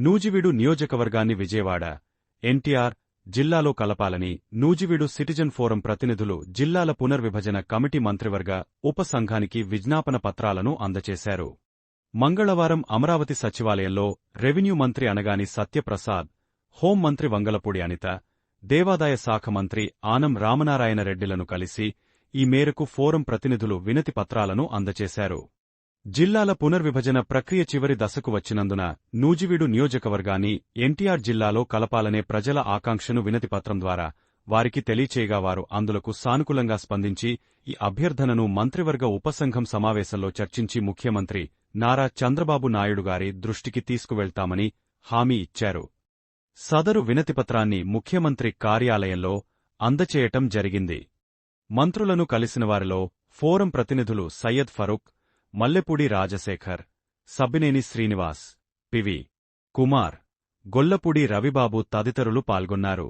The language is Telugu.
నూజివీడు నియోజకవర్గాన్ని విజయవాడ ఎన్టీఆర్ జిల్లాలో కలపాలని నూజివీడు సిటిజన్ ఫోరం ప్రతినిధులు జిల్లాల పునర్విభజన కమిటీ మంత్రివర్గ ఉపసంఘానికి విజ్ఞాపన పత్రాలను అందజేశారు మంగళవారం అమరావతి సచివాలయంలో రెవెన్యూ మంత్రి అనగాని సత్యప్రసాద్ హోంమంత్రి వంగలపూడి అనిత దేవాదాయ శాఖ మంత్రి ఆనం రామనారాయణ రెడ్డిలను కలిసి ఈ మేరకు ఫోరం ప్రతినిధులు వినతి పత్రాలను అందజేశారు జిల్లాల పునర్విభజన ప్రక్రియ చివరి దశకు వచ్చినందున నూజివీడు నియోజకవర్గాన్ని ఎన్టీఆర్ జిల్లాలో కలపాలనే ప్రజల ఆకాంక్షను వినతిపత్రం ద్వారా వారికి తెలియచేయగా వారు అందులకు సానుకూలంగా స్పందించి ఈ అభ్యర్థనను మంత్రివర్గ ఉపసంఘం సమావేశంలో చర్చించి ముఖ్యమంత్రి నారా చంద్రబాబు నాయుడు గారి దృష్టికి తీసుకువెళ్తామని హామీ ఇచ్చారు. సదరు వినతిపత్రాన్ని ముఖ్యమంత్రి కార్యాలయంలో అందచేయటం జరిగింది. మంత్రులను కలిసిన వారిలో ఫోరం ప్రతినిధులు సయ్యద్ ఫరూక్ మల్లెపూడి రాజశేఖర్ సబ్బినేని శ్రీనివాస్ పివి కుమార్ గొల్లపూడి రవిబాబు తదితరులు పాల్గొన్నారు.